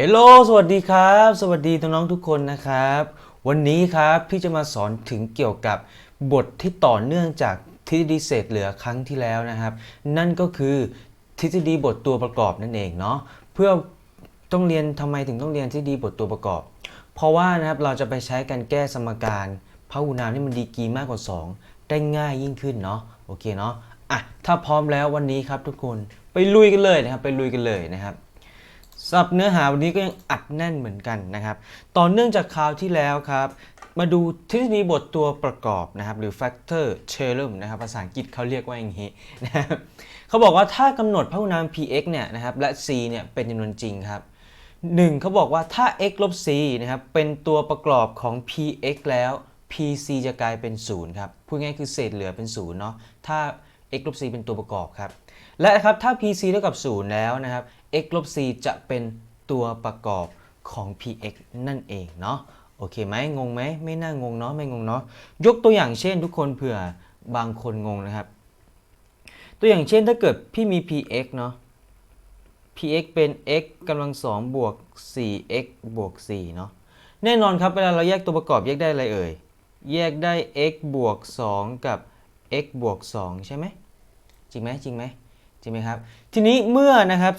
เฮลโลสวัสดีครับ สวัสดีน้องๆทุกคนนะครับ วันนี้ครับพี่จะมาสอนถึงเกี่ยวกับบทที่ต่อเนื่องจากทฤษฎีเศษเหลือครั้งที่แล้วนะครับ นั่นก็คือทฤษฎีบทตัวประกอบนั่นเองเนาะเพื่อต้องเรียนทำไมถึงต้องเรียนทฤษฎีบทตัวประกอบ เพราะว่านะครับเราจะไปใช้การแก้สมการพหุนามที่มันดีกรีมากกว่า 2 ได้ง่ายยิ่งขึ้นเนาะโอเคเนาะอะถ้าพร้อมแล้ววันนี้ครับทุกคนไปลุยกันเลยนะครับไปลุยกันเลยนะครับ สำหรับเนื้อหาวันนี้ก็ยังอัดแน่นเหมือนกันนะครับ ต่อเนื่องจากคราวที่แล้วครับ มาดูทฤษฎีบทตัวประกอบนะครับ หรือ factor theorem นะครับภาษาอังกฤษเขาเรียกว่าอย่างนี้นะครับเขาบอกว่าถ้ากำหนดพหุนาม px เนี่ยนะครับและ c เนี่ยเป็นจำนวนจริงครับ 1เขาบอกว่าถ้า x ลบ c นะครับเป็นตัวประกอบของ px แล้ว pc จะกลายเป็น 0 ครับ พูดง่ายคือเศษเหลือเป็น 0 เนาะถ้า x ลบ c เป็นตัวประกอบครับ และนะครับถ้า pc เท่ากับ 0 แล้วนะครับ x ลบ c จะเป็นตัวประกอบของ px นั่นเองเนาะโอเคไหมงงไหมไม่น่างงเนาะไม่งงเนาะยกตัวอย่างเช่นทุกคนเผื่อบางคนงงนะครับ ตัวอย่างเช่นถ้าเกิดพี่มี px เนาะ px เป็น x กำลัง2บวก 4x บวก 4 เนาะแน่นอนครับเวลาเราแยกตัวประกอบแยกได้อะไรเอ่ย แยกได้ x บวก 2 กับ x บวก 2 ใช่ไหมจริงไหมจริงไหม ไหมครับทีนี้เมื่อนะครับ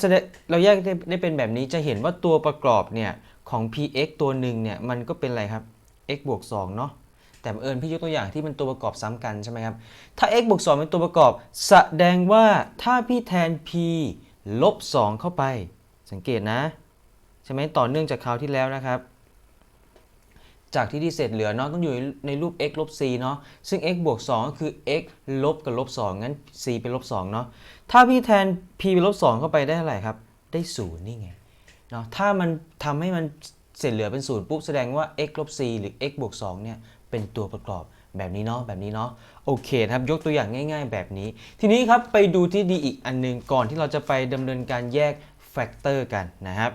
เราแยกได้ได้เป็นแบบนี้จะเห็นว่าตัวประกอบเนี่ยของ px ตัวหนึ่งเนี่ยมันก็เป็นอะไรครับ x บวก2เนาะแต่บังเอิญพี่ยกตัวอย่างที่มันตัวประกอบซ้ำกันใช่ไหมครับถ้า x บวก2เป็นตัวประกอบ แสดงว่าถ้าพี่แทน p ลบ2เข้าไป สังเกตนะ ใช่ไหมต่อเนื่องจากคราวที่แล้วนะครับ จากที่ที่เศษเหลือเนาะต้องอยู่ในรูป x ลบ c เนาะซึ่ง x บวก 2 ก็คือ x ลบกับลบ 2 งั้น c เป็นลบ 2 เนาะถ้าพี่แทน p เป็นลบ 2 เข้าไปได้เท่าไหร่ครับ ได้ 0 นี่ไงเนาะถ้ามันทำให้มันเศษเหลือเป็น 0 ปุ๊บ แสดงว่า x ลบ c หรือ x บวก 2 เนี่ย เป็นตัวประกอบแบบนี้เนาะแบบนี้เนาะโอเคครับยกตัวอย่างง่าย ๆ แบบนี้ ทีนี้ครับไปดูที่ดีอีกอันหนึงก่อนที่เราจะไปดำเนินการแยกแฟกเตอร์กันนะครับ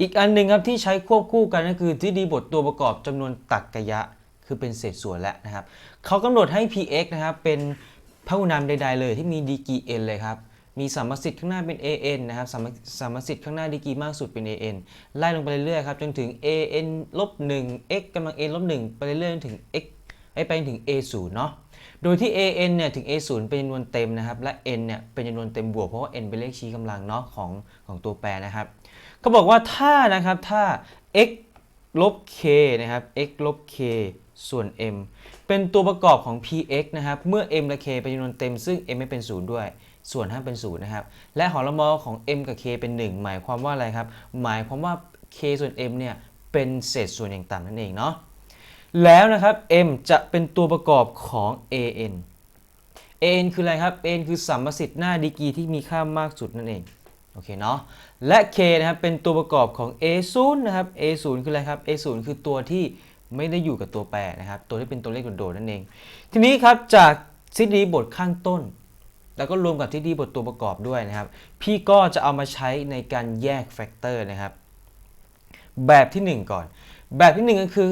อีกอันหนึ่งครับที่ใช้ควบคู่กันก็คือที่ดีบทตัวประกอบจำนวนตรรกะคือเป็นเศษส่วนแล้วนะครับเขากำหนดให้ px นะครับเป็นพหุนามใด ๆ เลยที่มีดีกี n เลยครับมีสัมสิทธิ์ข้างหน้าเป็น an นะครับสมสิทธิ์ข้างหน้าดีกีมากสุดเป็น an ไล่ลงไปเรื่อยๆครับจนถึง an ลบ1 x กำลัง n ลบ1ไปเรื่อยๆจนถึง x ไอ้ไปถึง a 0เนาะ โดยที่ an เนี่ยถึง a 0 เป็นจำนวนเต็มนะครับ และ n เนี่ยเป็นจำนวนเต็มบวกเพราะว่า n เป็นเลขชี้กำลังเนาะของของตัวแปรนะครับเขาบอกว่าถ้านะครับถ้า x ลบ k นะครับ x ลบ k ส่วน m เป็นตัวประกอบของ px นะครับ เมื่อ m และ k เป็นจำนวนเต็ม ซึ่ง m ไม่เป็น0ด้วย ส่วนห้ามเป็น0นะครับ และหอละมอของ m กับ k เป็น 1 หมายความว่าอะไรครับ หมายความว่า k ส่วน m เนี่ยเป็นเศษส่วนอย่างต่ำนั่นเองเนาะ แล้วนะครับ m จะเป็นตัวประกอบของ an an คืออะไรครับ an คือสัมประสิทธิ์หน้าดีกีที่มีค่ามากสุดนั่นเองโอเคเนาะและ k นะครับเป็นตัวประกอบของ a 0 นะครับ a 0 คืออะไรครับ a 0 คือตัวที่ไม่ได้อยู่กับตัวแปรนะครับ ตัวที่เป็นตัวเลขโดดๆนั่นเอง ทีนี้ครับจากทฤษฎีบทข้างต้น แล้วก็รวมกับทฤษฎีบทตัวประกอบด้วยนะครับ พี่ก็จะเอามาใช้ในการแยกแฟกเตอร์นะครับ แบบทีหนึ่1 ก่อน แบบที่ 1 ก็คือ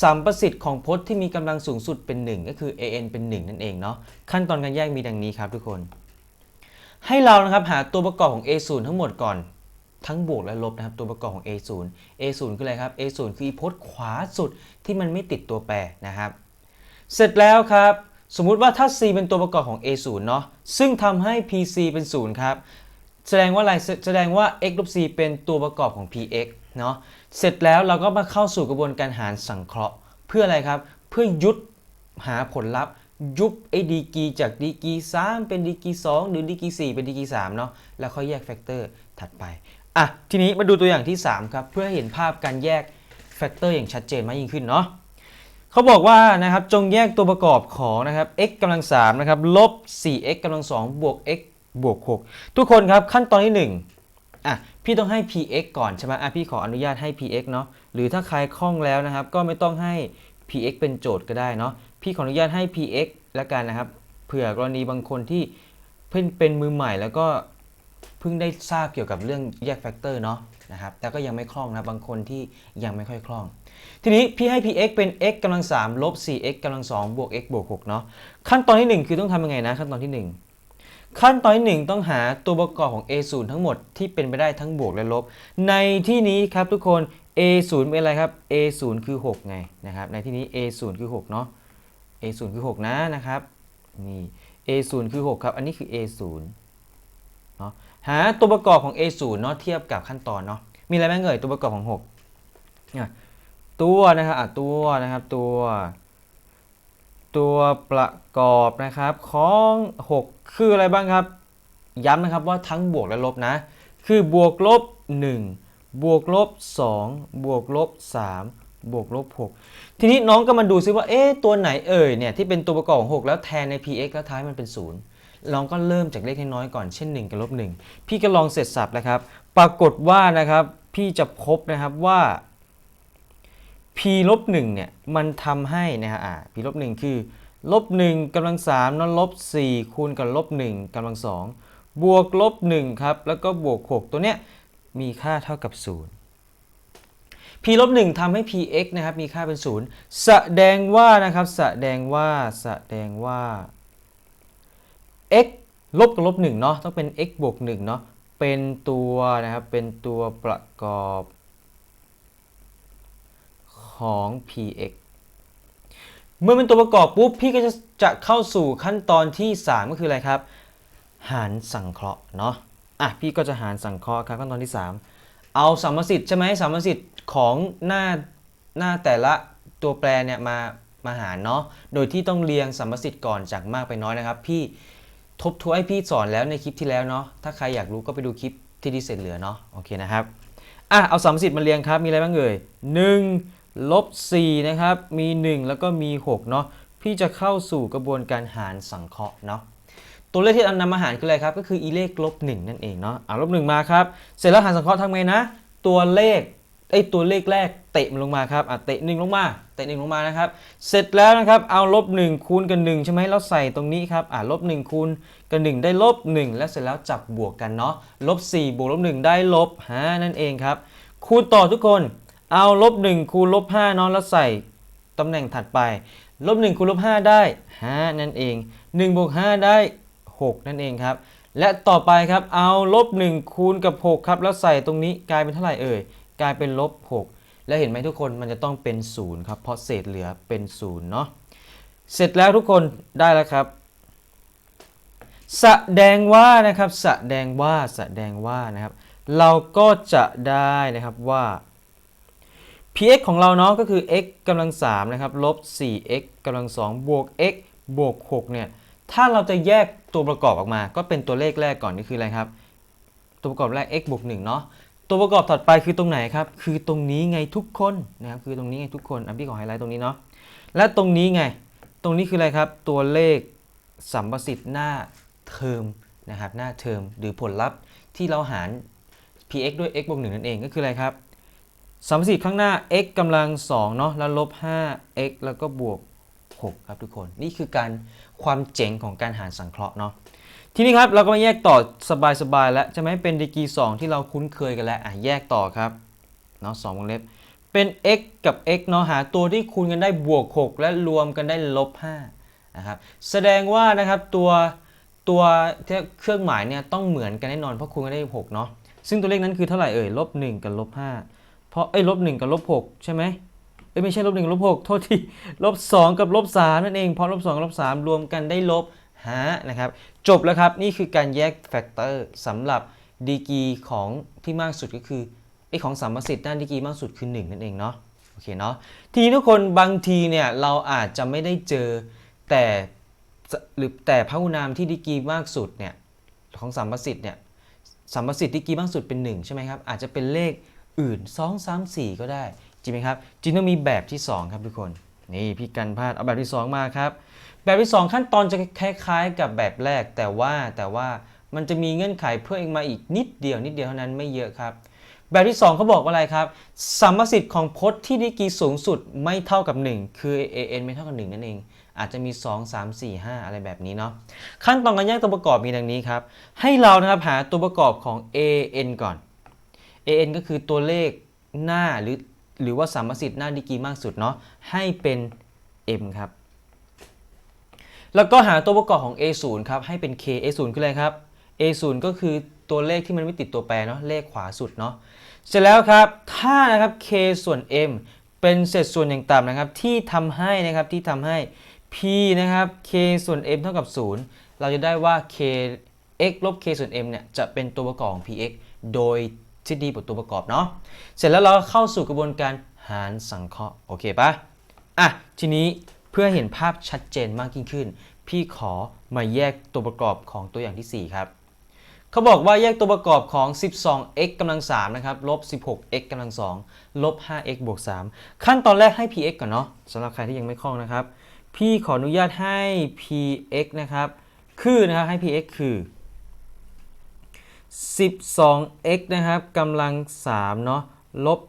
สัมประสิทธิ์ของพจน์ที่มีกำลังสูงสุดเป็น 1 ก็คือ an เป็น 1 นั่นเองเนาะขั้นตอนการแยกมีดังนี้ครับทุกคน ให้เรานะครับหาตัวประกอบของ A0 ทั้งหมดก่อนทั้งบวกและลบนะครับตัวประกอบของ A0 A0 คืออะไรครับ A0 คืออีพจน์ขวาสุดที่มันไม่ติดตัวแปรนะครับ เสร็จแล้วครับ สมมุติว่าถ้า C เป็นตัวประกอบของ A0 เนาะซึ่งทำให้ PC เป็น 0 ครับ แสดงว่าอะไรแสดงว่า x ลบ c เป็นตัวประกอบของ px เนาะ เสร็จแล้วเราก็มาเข้าสู่กระบวนการหารสังเคราะห์ เพื่ออะไรครับ เพื่อยุดหาผลลัพธ์ ยุบไอ้ดีกีจากดีกรี3เป็นดีกรี2หรือดีกรี4เป็นดีกรี3เนาะแล้วค่อยแยกแฟกเตอร์ถัดไปอะทีนี้มาดูตัวอย่างที่ 3 ครับ เพื่อให้เห็นภาพการแยกแฟกเตอร์อย่างชัดเจนมากยิ่งขึ้นเนาะเขาบอกว่านะครับจงแยกตัวประกอบของนะครับ x กำลัง3นะครับลบ 4x กำลัง2บวก x บวก 6 ทุกคนครับขั้นตอนที่ 1อะ พี่ต้องให้ px ก่อนใช่ไหมอะพี่ขออนุญาตให้ px เนาะหรือถ้าใครคล่องแล้วนะครับ ก็ไม่ต้องให้ px เป็นโจทย์ก็ได้เนาะพี่ขออนุญาตให้ px แล้วกันนะครับ เผื่อกรณีบางคนที่เพิ่งเป็นมือใหม่แล้วก็เพิ่งได้ทราบเกี่ยวกับเรื่องแยกแฟกเตอร์เนาะนะครับแต่ก็ยังไม่คล่องนะบางคนที่ยังไม่ค่อยคล่อง ทีนี้พี่ให้ px เป็น x กำลัง3ลบ 4x กำลัง2บวก x บวก6เนาะขั้นตอนที่ 1 คือต้องทำยังไงนะขั้นตอนที่ 1 ขั้นตอนที่หนึ่งต้องหาตัวประกอบของ A 0 ทั้งหมดที่เป็นไปได้ทั้งบวกและลบ ในที่นี้ครับทุกคน A 0 เป็นอะไรครับ A 0 คือ 6 ไงนะครับ ในที่นี้ A 0 คือ 6 เนาะ A 0 คือ 6 นะนะครับ นี่ A 0 คือ 6 ครับ อันนี้คือ A 0 เนาะ หาตัวประกอบของ A 0 เนาะเทียบกับขั้นตอนเนาะ มีอะไรบ้างเอ่ยตัวประกอบของ6เนี่ยตัวนะครับอะตัวนะครับตัว ตัวประกอบนะครับของ 6 คืออะไรบ้างครับ ย้ำนะครับว่าทั้งบวกและลบนะ คือบวกลบ 1 บวกลบ 2 บวกลบ 3 บวกลบ 6 ทีนี้น้องก็มาดูซิว่าเอ๊ะตัวไหนเอ่ยเนี่ยที่เป็นตัวประกอบของ 6 แล้วแทนใน px แล้วท้ายมันเป็น0ลองก็เริ่มจากเลขน้อยก่อนเช่น 1 กับลบ 1 พี่ก็ลองเสร็จสับนะครับ ปรากฏว่านะครับพี่จะพบนะครับว่า p ลบ1เนี่ยมันทำให้นะฮะอ่า p ลบ1คือลบ1กำลัง3นั้นลบ4คูณกับลบ1กำลัง2บวกลบ1ครับแล้วก็บวก6ตัวเนี้ยมีค่าเท่ากับ0 p ลบ1ทำให้ px นะครับมีค่าเป็น0แสดงว่านะครับแสดงว่าแสดงว่า x ลบกับลบ1เนาะต้องเป็น x บวก1เนาะเป็นตัวนะครับเป็นตัวประกอบ ของ px เมื่อเป็นตัวประกอบปุ๊บพี่ก็จะจะเข้าสู่ขั้นตอนที่ 3 ก็คืออะไรครับ หารสังเคราะห์เนาะอะพี่ก็จะหารสังเคราะห์ครับขั้นตอนที่ 3 เอาสัมประสิทธิ์ใช่ไหมสัมประสิทธิ์ของหน้าหน้าแต่ละตัวแปรเนี่ยมามาหารเนาะโดยที่ต้องเรียงสัมประสิทธิ์ก่อนจากมากไปน้อยนะครับ พี่ทบทวนให้พี่สอนแล้วในคลิปที่แล้วเนาะถ้าใครอยากรู้ก็ไปดูคลิปที่ดีเสร็จเหลือเนาะโอเคนะครับอะเอาสัมประสิทธิ์มาเรียงครับมีอะไรบ้างเอ่ย1 ลบ4นะครับมี 1 แล้วก็มี6เนาะพี่จะเข้าสู่กระบวนการหารสังเคราะห์เนาะตัวเลขที่นำมาหารคืออะไรครับ ก็คืออีเลขลบ1นั่นเองเนาะอะลบ1มาครับ เสร็จแล้วหารสังเคราะห์ทำไงนะ ตัวเลขไอ้ตัวเลขแรกเตะมันลงมาครับอะเตะ1ลงมา เตะ1ลงมานะครับ เสร็จแล้วนะครับ เอาลบ1คูณกับ1ใช่ไหมแล้วใส่ตรงนี้ครับอะลบ1คูณกับ1ได้ลบ1แล้วเสร็จแล้วจับบวกกันเนาะลบ4บวกลบ1ได้ลบ5นั่นเองครับ คูณต่อทุกคน เอาลบ1คูณลบ5เนาะแล้วใส่ตำแหน่งถัดไป ลบ1คูณลบ5ได้ 5 นั่นเอง1บวก5ได้ 6 นั่นเองครับ และต่อไปครับ เอาลบ1คูณกับ 6 ครับ แล้วใส่ตรงนี้กลายเป็นเท่าไหร่เอ่ย กลายเป็นลบ 6 แล้วเห็นไหมทุกคนมันจะต้องเป็น 0 ครับ เพราะเศษเหลือเป็น 0 เนาะ เสร็จแล้วทุกคนได้แล้วครับแสดงว่านะครับแสดงว่าแสดงว่านะครับ เราก็จะได้นะครับว่า px ของเราเนาะก็คือ x กำลัง3นะครับลบ 4x กำลัง2บวก x บวก6เนี่ยถ้าเราจะแยกตัวประกอบออกมา ก็เป็นตัวเลขแรกก่อนนี่คืออะไรครับ ตัวประกอบแรก x บวก1เนาะตัวประกอบถัดไปคือตรงไหนครับ คือตรงนี้ไงทุกคนนะครับคือตรงนี้ไงทุกคนอะพี่ขอไฮไลท์ตรงนี้เนาะและตรงนี้ไง ตรงนี้คืออะไรครับ ตัวเลขสัมประสิทธิ์หน้าเทอมนะครับหน้าเทอมหรือผลลัพธ์ที่เราหาร px ด้วย x บวก1นั่นเองก็คืออะไรครับ สัมสิทธิ์ข้างหน้า x กำลัง2เนาะแล้วลบ 5x แล้วก็บวก 6 ครับทุกคน นี่คือการความเจ๋งของการหารสังเคราะห์เนาะทีนี้ครับเราก็มาแยกต่อสบายๆแล้วจะไหมเป็นดีกรี2ที่เราคุ้นเคยกันแล้วอะแยกต่อครับเนาะสองวงเล็บเป็น x กับ x เนาะหาตัวที่คูณกันได้บวก 6 และรวมกันได้ลบ5นะครับแสดงว่านะครับตัวตัวเครื่องหมายเนี่ยต้องเหมือนกันแน่นอนเพราะคูณกันได้ 6 เนาะซึ่งตัวเลขนั้นคือเท่าไหร่เอ่ยลบ1กับลบ5 เพราะเอ้ลบ1กับลบ6ใช่ไหมเอ้ยไม่ใช่ลบ1กับลบ6โทษทีลบ2กับลบ3นั่นเองเพราะลบ2กับลบ3รวมกันได้ลบ5นะครับ จบแล้วครับ นี่คือการแยกแฟกเตอร์สำหรับดีกีของที่มากสุดก็คือไอ้ของสัมสิทธิ์ด้านดีกีมากสุดคือ 1 นั่นเองเนาะโอเคเนาะทีนี้ทุกคนบางทีเนี่ยเราอาจจะไม่ได้เจอแต่หรือแต่พหุนามที่ดีกีมากสุดเนี่ยของสัมประสิทธิ์เนี่ยสัมประสิทธิ์ดีกีมากสุดเป็น 1 ใช่ไหมครับ อาจจะเป็นเลข อื่น 2 3 4 ก็ได้ จริงไหมครับจริงต้องมีแบบที่ 2 ครับทุกคน นี่พี่กันพลาดเอาแบบที่ 2 มาครับ แบบที่ 2 ขั้นตอนจะคล้ายๆ กับแบบแรก แต่ว่าแต่ว่ามันจะมีเงื่อนไขเพิ่มเอมาอีกนิดเดียวนิดเดียวเท่านั้นไม่เยอะครับ แบบที่ 2เขาบอกว่าอะไรครับสัมประสิทธิ์ของพจน์ที่ดีกรีสูงสุดไม่เท่ากับ 1 คือ an ไม่เท่ากับ 1 นั่นเองอาจจะมี 2 3 4 5 อะไรแบบนี้เนาะขั้นตอนการแยกตัวประกอบมีดังนี้ครับ ให้เรานะครับหาตัวประกอบของ an ก่อน an ก็คือตัวเลขหน้าหรือหรือว่าสัมประสิทธิ์หน้าดีกรีมากสุดเนาะให้เป็น m ครับ แล้วก็หาตัวประกอบของ A0 ครับให้เป็น K A0 คืออะไรครับ A0 ก็คือตัวเลขที่มันไม่ติดตัวแปรเนาะเลขขวาสุดเนาะเสร็จแล้วครับถ้านะครับ K ส่วน M เป็นเศษส่วนอย่างต่ำนะครับที่ทำให้นะครับที่ทำให้ P นะครับ K ส่วน M เท่ากับ 0 เราจะได้ว่า K x ลบ K ส่วน M เนี่ยจะเป็นตัวประกอบของ Px โดย ทฤษฎีบทตัวประกอบเนาะเสร็จแล้วเราเข้าสู่กระบวนการหารสังเคราะห์โอเคปะอะทีนี้เพื่อเห็นภาพชัดเจนมากยิ่งขึ้น พี่ขอมาแยกตัวประกอบของตัวอย่างที่ 4 ครับเขาบอกว่าแยกตัวประกอบของ 12x กำลัง3นะครับลบ 16x กำลัง2ลบ 5x บวก 3 ขั้นตอนแรกให้ px ก่อนเนาะสำหรับใครที่ยังไม่คล่องนะครับ พี่ขออนุญาตให้ px นะครับคือนะครับให้ px คือ 12x นะครับกำลัง3เนาะลบ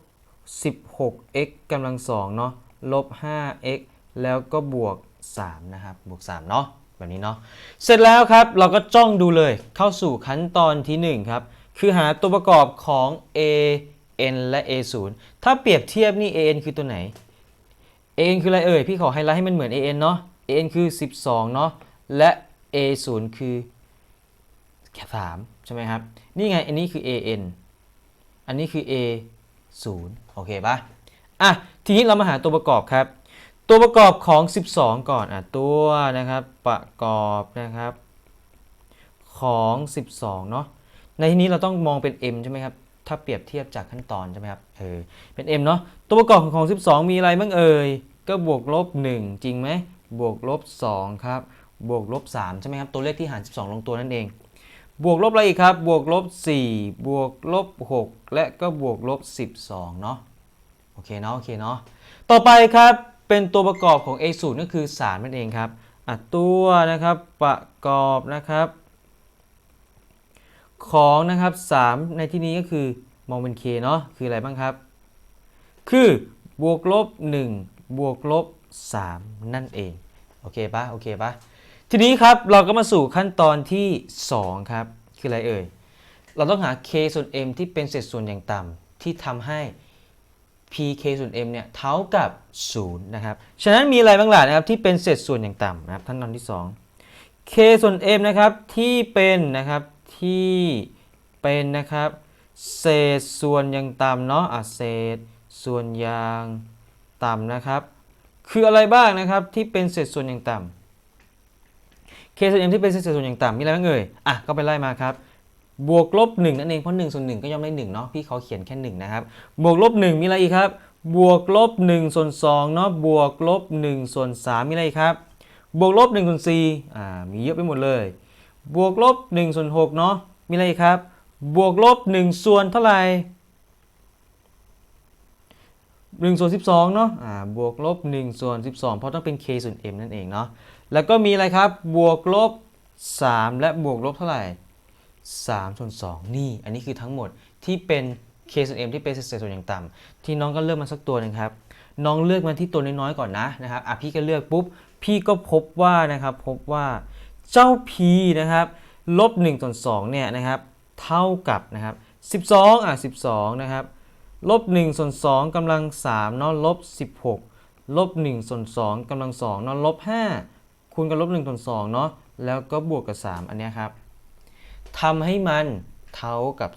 16x กำลัง2เนาะลบ 5x แล้วก็บวก 3 นะครับบวก 3 เนาะแบบนี้เนาะเสร็จแล้วครับเราก็จ้องดูเลยเข้าสู่ขั้นตอนทีหนึ่1 ครับ คือหาตัวประกอบของ a n และ a 0ถ้าเปรียบเทียบนี่ a n คือตัวไหน a n คืออะไรเอ่ย พี่ขอไฮไลท์ให้มันเหมือน a n เนาะ a n คือ 12 เนาะและ a 0คือแค่3 ใช่ไหมครับ นี่ไง อันนี้คือ a n อันนี้คือ a 0โอเคปะอะ ทีนี้เรามาหาตัวประกอบครับ ตัวประกอบของ 12 ก่อน อะ ตัวนะครับ ประกอบนะครับ ของ 12 เนาะ ในที่นี้เราต้องมองเป็น m ใช่ไหมครับ ถ้าเปรียบเทียบจากขั้นตอนใช่ไหมครับ เออ เป็น m เนาะ ตัวประกอบของ 12 มีอะไรบ้างเอ่ย ก็บวกลบ 1 จริงไหม บวกลบ 2 ครับ บวกลบ 3 ใช่ไหมครับ ตัวเลขที่หาร 12 ลงตัวนั่นเอง บวกลบอะไรอีกครับ บวกลบ 4 บวกลบ 6 และก็บวกลบ 12 เนาะโอเคเนาะโอเคเนาะต่อไปครับเป็นตัวประกอบของ A 0ก็คือ3นั่นเองครับอะตัวนะครับประกอบนะครับ ของนะครับ 3 ในที่นี้ก็คือมองเป็น K เนาะคืออะไรบ้างครับ คือบวกลบ 1 บวกลบ 3 นั่นเอง โอเคปะโอเคปะ ทีนี้ครับเราก็มาสู่ขั้นตอนที่ 2 ครับ คืออะไรเอ่ย เราต้องหา k ส่วน m ที่เป็นเศษส่วนอย่างต่ำที่ทำให้ pk ส่วน m เนี่ยเท่ากับ 0 นะครับ ฉะนั้นมีอะไรบ้างล่ะนะครับที่เป็นเศษส่วนอย่างต่ำนะครับขั้นตอนที่ 2 k ส่วน m นะครับที่เป็นนะครับที่เป็นนะครับเศษส่วนอย่างต่ำเนาะอะเศษส่วนอย่างต่ำนะครับ คืออะไรบ้างนะครับที่เป็นเศษส่วนอย่างต่ำ k ส่วน m ที่เป็นเศษส่วนอย่างต่ำมีอะไรบ้างเอ่ยอะก็ไปไล่มาครับบวกลบ1นั่นเองเพราะ1ส่วน1ก็ย่อมได้1เนาะพี่เขาเขียนแค่1นะครับบวกลบ1มีอะไรอีกครับ บวกลบ1ส่วน2เนาะบวกลบ1ส่วน3มีอะไรอีกครับ บวกลบ1ส่วน4อ่ามีเยอะไปหมดเลย บวกลบ1ส่วน6เนาะมีอะไรอีกครับ บวกลบ1ส่วนเท่าไหร่1ส่วน12เนาะอ่าบวกลบ1ส่วน12 เพราะต้องเป็น k ส่วน m นั่นเองเนาะ แล้วก็มีอะไรครับ บวกลบ 3 และบวกลบเท่าไหร่3ส่วน2นี่ อันนี้คือทั้งหมดที่เป็น k ส่วน m ที่เป็นเศษส่วนอย่างต่ำที่น้องก็เลือกมาสักตัวนึงครับ น้องเลือกมาที่ตัวน้อยๆก่อนนะนะครับอะพี่ก็เลือกปุ๊บ พี่ก็พบว่านะครับพบว่าเจ้า p นะครับลบ1ส่วน2เนี่ยนะครับเท่ากับนะครับ12อะ12นะครับลบ1ส่วน2กำลัง3เนาะลบ16ลบ1ส่วน2กำลัง2เนาะลบ5 คูณกับลบ1ส่วน2เนาะแล้วก็บวกกับ 3 อันเนี้ยครับทำให้มันเท่ากับ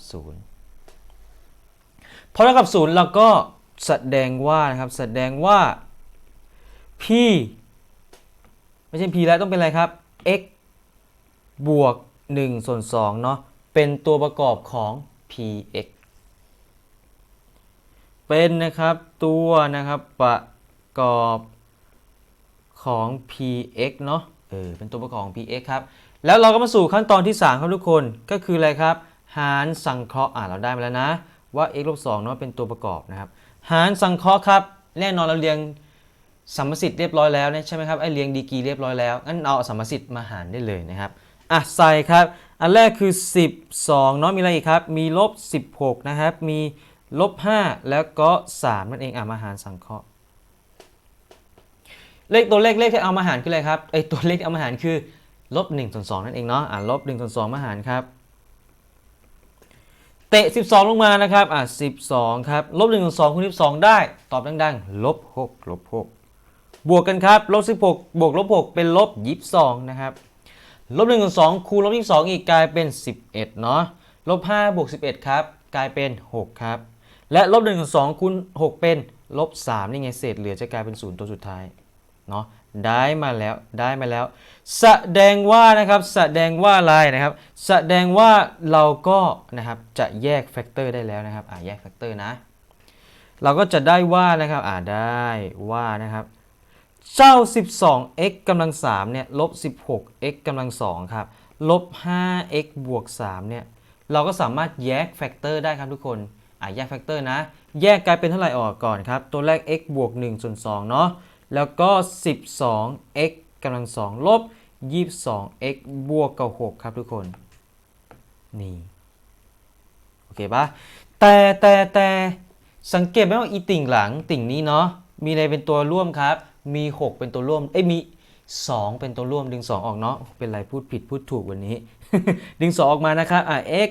0 พอเท่ากับ 0 เราก็แสดงว่านะครับแสดงว่า p ไม่ใช่ p แล้วต้องเป็นอะไรครับ x บวก1ส่วน2เนาะเป็นตัวประกอบของ px เป็นนะครับตัวนะครับประกอบ ของ px เนาะเออเป็นตัวประกอบของ px ครับ แล้วเราก็มาสู่ขั้นตอนที่ 3 ครับทุกคนก็คืออะไรครับ หารสังเคราะห์อ่าเราได้มาแล้วนะ ว่า x ลบ2เนาะเป็นตัวประกอบนะครับ หารสังเคราะห์ครับ แน่นอนเราเรียงสัมมสิทธิ์เรียบร้อยแล้วใช่ไหมครับไอเรียงดีกรีเรียบร้อยแล้วงั้นเอาสัมมสิทธิ์มาหารได้เลยนะครับอะใส่ครับ อันแรกคือ 12เนาะมีอะไรอีกครับ มีลบ16นะครับมีลบ5แล้วก็3นั่นเองอะมาหารสังเคราะห์ เลขตัวเลขเลขที่เอามาหารคืออะไรครับไอยตัวเลขเอามาหารคือลบ1ส่วน2นั่นเองเนาะอะลบ1ส่วน2มาหารครับเตะ 12 ลงมานะครับ อะ 12 ครับ ลบ1ส่วน2คูณ12 ได้ ตอบดังๆ ลบ6ลบ6บวกกันครับ ลบ 16 บวกลบ 6 เป็นลบ 22 นะครับ ลบ1กับ2คูณลบ 22 อีกกลายเป็น 11 เนาะ ลบ5บวก 11 ครับ กลายเป็น 6 ครับ และลบ1กับ2คูณ6 เป็นลบ 3 นี่ไง เศษเหลือจะกลายเป็น 0 ตัวสุดท้าย เนาะได้มาแล้วได้มาแล้ว แสดงว่านะครับแสดงว่าอะไรนะครับ แสดงว่าเราก็นะครับจะแยกแฟกเตอร์ได้แล้วนะครับอ่าแยกแฟกเตอร์นะเราก็จะได้ว่านะครับอ่าได้ว่านะครับเจ้า 12x กำลัง3เนี่ยลบ 16x กำลัง2ครับลบ 5x บวก3เนี่ยเราก็สามารถแยกแฟกเตอร์ได้ครับทุกคนอะแยกแฟกเตอร์นะ แยกกลายเป็นเท่าไหร่ออกก่อนครับ ตัวแรก x บวก1ส่วน2เนาะ แล้วก็ 12x กำลัง2ลบ 22x บวกกับ6ครับทุกคน นี่ โอเคปะแต่แต่แต่สังเกตไหมว่าอีติ่งหลังติ่งนี้เนาะมีอะไรเป็นตัวร่วมครับ มี 6 เป็นตัวร่วม เอ้ยมี 2 เป็นตัวร่วมดึง 2 ออกเนาะเป็นไรพูดผิดพูดถูกวันนี้ ดึง 2 ออกมานะครับอะ x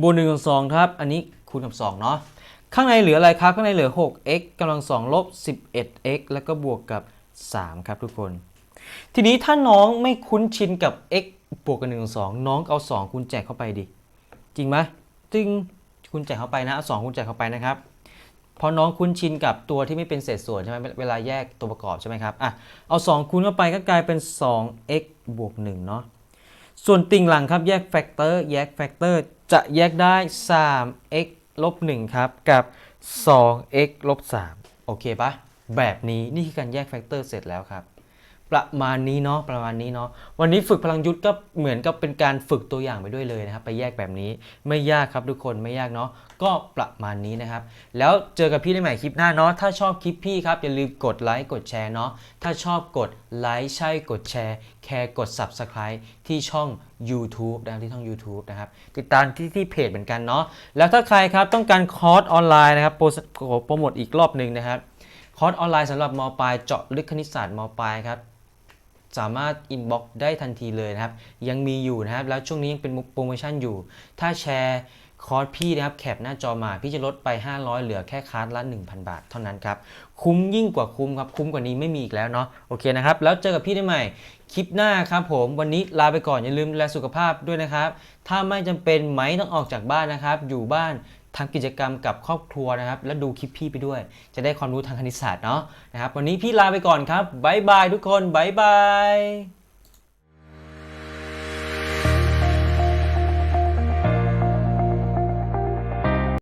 บวก1กับ2ครับ อันนี้คูณกับ 2 เนาะ ข้างในเหลืออะไรครับ ข้างในเหลือ 6x กำลัง2ลบ 11x แล้วก็บวกกับ 3 ครับทุกคน ทีนี้ถ้าน้องไม่คุ้นชินกับ x บวกกับ1กับ2น้องเอา 2 คูณแจกเข้าไปดิ จริงไหมจึงคุณแจกเข้าไปนะเอา2คูณแจกเข้าไปนะครับพอน้องคุ้นชินกับตัวที่ไม่เป็นเศษส่วนใช่ไหมเวลาแยกตัวประกอบใช่ไหมครับอะเอา 2 คูณเข้าไปก็กลายเป็น 2x บวก1เนาะส่วนติ่งหลังครับแยกแฟกเตอร์แยกแฟกเตอร์จะแยกได้ 3x ลบ1ครับ กับ 2x ลบ3โอเคปะแบบนี้นี่คือการแยกแฟกเตอร์เสร็จแล้วครับ ประมาณนี้เนาะประมาณนี้เนาะวันนี้ฝึกพลังยุทธก็เหมือนกับเป็นการฝึกตัวอย่างไปด้วยเลยนะครับ ไปแยกแบบนี้ไม่ยากครับทุกคนไม่ยากเนาะก็ประมาณนี้นะครับ แล้วเจอกับพี่ในใหม่คลิปหน้าเนาะถ้าชอบคลิปพี่ครับอย่าลืมกดไลค์กดแชร์เนาะถ้าชอบกดไลค์ใช่กดแชร์ แคร์กด Subscribe ที่ช่อง YouTube นะครับที่ช่อง YouTube นะครับติดตามที่ที่เพจเหมือนกันเนาะแล้วถ้าใครครับต้องการคอร์สออนไลน์นะครับโปรโปรโมทอีกรอบหนึ่งนะครับคอร์สออนไลน์สำหรับมปลายเจาะลึกคณิตศาสตร์มปลายครับ สามารถอินบ็อกได้ทันทีเลยนะครับ ยังมีอยู่นะครับ แล้วช่วงนี้ยังเป็นโปรโมชั่นอยู่ ถ้าแชร์คอร์สพี่นะครับแคปหน้าจอมา พี่จะลดไป 500 เหลือแค่คลาสละ 1,000 บาทเท่านั้นครับ คุ้มยิ่งกว่าคุ้มครับ คุ้มกว่านี้ไม่มีอีกแล้วเนาะโอเคนะครับ แล้วเจอกับพี่ได้ใหม่ คลิปหน้าครับผมวันนี้ลาไปก่อนอย่าลืมดูแลสุขภาพด้วยนะครับ ถ้าไม่จำเป็นไหมต้องออกจากบ้านนะครับ อยู่บ้าน ทำกิจกรรมกับครอบครัวนะครับ และดูคลิปพี่ไปด้วย จะได้ความรู้ทางคณิตศาสตร์เนาะนะครับ วันนี้พี่ลาไปก่อนครับบ๊ายบายทุกคนบ๊ายบาย